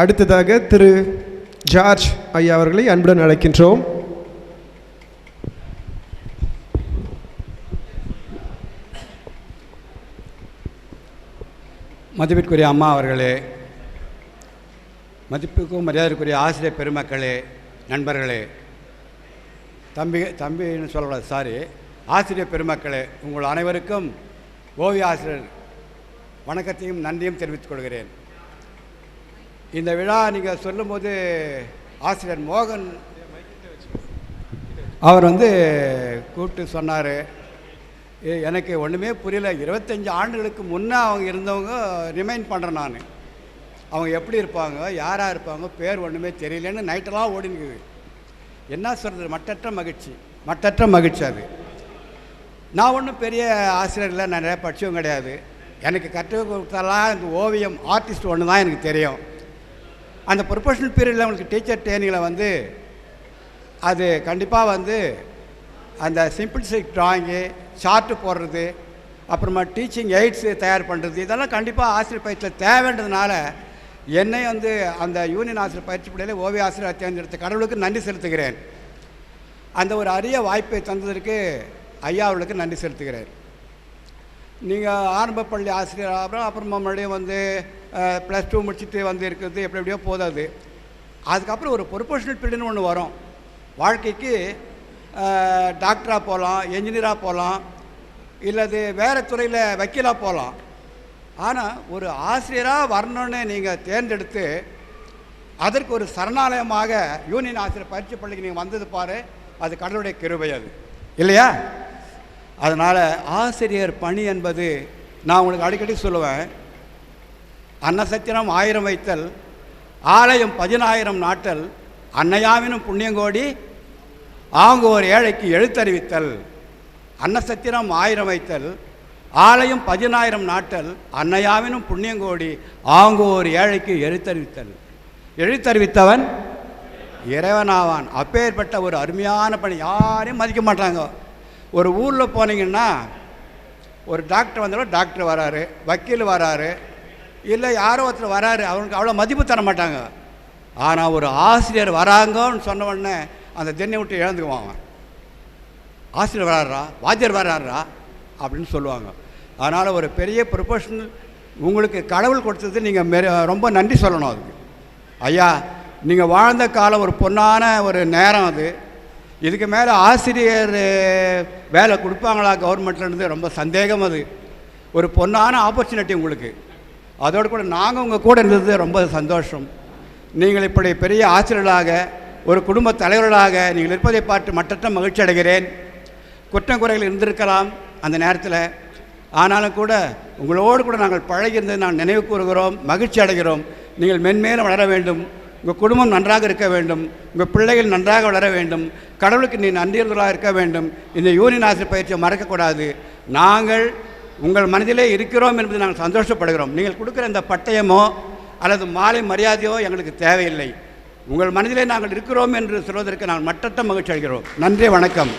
அடுத்ததாக திரு ஜார்ஜ் ஐயா அவர்களை அன்புடன் அழைக்கின்றோம். மதிப்பிற்குரிய அம்மா அவர்களே மதிப்புக்கும் மரியாதைக்குரிய ஆசிரியர் பெருமக்களே நண்பர்களே தம்பி தம்பின்னு சொல்லக்கூடாது சாரி ஆசிரியர் பெருமக்களே உங்கள் அனைவருக்கும் ஓவிய ஆசிரியர் வணக்கத்தையும் நன்றியும் தெரிவித்துக் கொள்கிறேன். இந்த விழா நீங்கள் சொல்லும்போது ஆசிரியர் மோகன் அவர் வந்து கூப்பிட்டு சொன்னார். எனக்கு ஒன்றுமே புரியல. இருபத்தஞ்சி ஆண்டுகளுக்கு முன்னே அவங்க இருந்தவங்க ரிமைண்ட் பண்ணுறேன் நான். அவங்க எப்படி இருப்பாங்க யாராக இருப்பாங்க பேர் ஒன்றுமே தெரியலன்னு நைட்டெல்லாம் ஓடினுக்குது. என்ன சொல்கிறது மட்டற்ற மகிழ்ச்சி. மட்டற்ற மகிழ்ச்சி அது. நான் ஒன்றும் பெரிய ஆசிரியர் இல்லை நான் நிறைய கிடையாது. எனக்கு கற்றுக் கொடுத்தாலாம் இந்த ஓவியம் ஆர்டிஸ்ட் ஒன்று தான் எனக்கு தெரியும். அந்த ப்ரொஃபஷனல் பீரியடில் உங்களுக்கு டீச்சர் ட்ரைனிங்கில் வந்து அது கண்டிப்பாக வந்து அந்த சிம்பிள்ஸ்டிக் ட்ராயிங்கு சார்ட்டு போடுறது அப்புறமா டீச்சிங் எய்ட்ஸு தயார் பண்ணுறது இதெல்லாம் கண்டிப்பாக ஆசிரியர் பயிற்சியில் தேவைன்றதுனால என்னை வந்து அந்த யூனியன் ஆசிரியர் பயிற்சி பள்ளியில் ஓவிய ஆசிரியர் தேர்ந்தெடுத்த கடவுளுக்கு நன்றி செலுத்துகிறேன். அந்த ஒரு அரிய வாய்ப்பை தந்ததற்கு ஐயா அவர்களுக்கு நன்றி செலுத்துகிறேன். நீங்கள் ஆரம்ப பள்ளி ஆசிரியர் அப்புறம் அப்புறமா மறுபடியும் வந்து ப்ளஸ் டூ முடிச்சுட்டு வந்து இருக்கிறது எப்படி எப்படியோ போதாது. அதுக்கப்புறம் ஒரு ப்ரொஃபஷனல் பீரியட்னு ஒன்று வரும். வாழ்க்கைக்கு டாக்டராக போகலாம் என்ஜினியராக போகலாம் இல்லது வேறு துறையில் வக்கீலாக போகலாம் ஆனால் ஒரு ஆசிரியராக வரணும்னு நீங்கள் தேர்ந்தெடுத்து அதற்கு ஒரு சரணாலயமாக யூனியன் ஆசிரியர் பயிற்சி பள்ளிக்கு நீங்கள் வந்தது பாரு அது கடவுளுடைய கிருபை அது. இல்லையா? அதனால் ஆசிரியர் பணி என்பது நான் உங்களுக்கு அடிக்கடி சொல்லுவேன். அன்னசத்திரம் ஆயிரம் வைத்தல் ஆலயம் பதினாயிரம் நாட்டல் அன்னையாவினும் புண்ணியங்கோடி ஆங்கு ஒரு ஏழைக்கு எழுத்தறிவித்தல். அன்னசத்திரம் ஆயிரம் வைத்தல் ஆலயம் பதினாயிரம் நாட்டல் அன்னையாவினும் புண்ணியங்கோடி ஆங்கு ஒரு ஏழைக்கு எழுத்தறிவித்தல். எழுத்தறிவித்தவன் இறைவனாவான். அப்பேற்பட்ட ஒரு அருமையான பணி. யாரையும் மதிக்க மாட்டாங்க. ஒரு ஊரில் போனீங்கன்னா ஒரு டாக்டர் வந்தாலும் டாக்டர் வராரு வக்கீல் வராரு இல்லை யாரோ ஒருத்தர் வராரு அவனுக்கு அவ்வளோ மதிப்பு தர மாட்டாங்க. ஆனால் ஒரு ஆசிரியர் வராங்கன்னு சொன்ன உடனே அந்த தென்னை விட்டு இழந்துக்குவான் அவன். ஆசிரியர் வராரா வாத்தியர் வராடுறா அப்படின்னு சொல்லுவாங்க. அதனால் ஒரு பெரிய ப்ரொஃபஷனல் உங்களுக்கு கடவுள் கொடுத்தது நீங்கள் மெரு ரொம்ப நன்றி சொல்லணும் அதுக்கு. ஐயா நீங்கள் வாழ்ந்த காலம் ஒரு பொன்னான ஒரு நேரம் அது. இதுக்கு மேலே ஆசிரியர் வேலை கொடுப்பாங்களா கவர்மெண்ட்லேருந்து ரொம்ப சந்தேகம் அது. ஒரு பொன்னான ஆப்பர்ச்சுனிட்டி உங்களுக்கு. அதோடு கூட நாங்கள் உங்கள் கூட இருந்தது ரொம்ப சந்தோஷம். நீங்கள் இப்படி பெரிய ஆசிரியர்களாக ஒரு குடும்ப தலைவர்களாக நீங்கள் இருப்பதை பார்த்து மற்றற்ற மகிழ்ச்சி அடைகிறேன். குற்றம் குறைகள் இருந்திருக்கலாம் அந்த நேரத்தில். ஆனாலும் கூட உங்களோடு கூட நாங்கள் பழகியிருந்தது நான் நினைவு கூறுகிறோம் மகிழ்ச்சி அடைகிறோம். நீங்கள் மென்மேலும் வளர வேண்டும். உங்கள் குடும்பம் நன்றாக இருக்க வேண்டும். உங்கள் பிள்ளைகள் நன்றாக வளர வேண்டும். கடவுளுக்கு நீ நன்றியர்களாக இருக்க வேண்டும். இந்த யூனியன் ஆசிரியர் பயிற்சியை மறக்கக்கூடாது. நாங்கள் உங்கள் மனதிலே இருக்கிறோம் என்பது நாங்கள் சந்தோஷப்படுகிறோம். நீங்கள் கொடுக்குற இந்த பட்டயமோ அல்லது மாலை மரியாதையோ எங்களுக்கு தேவையில்லை. உங்கள் மனதிலே நாங்கள் இருக்கிறோம் என்று சொல்வதற்கு நாங்கள் மட்டற்ற மகிழ்ச்சி அடைகிறோம். நன்றி வணக்கம்.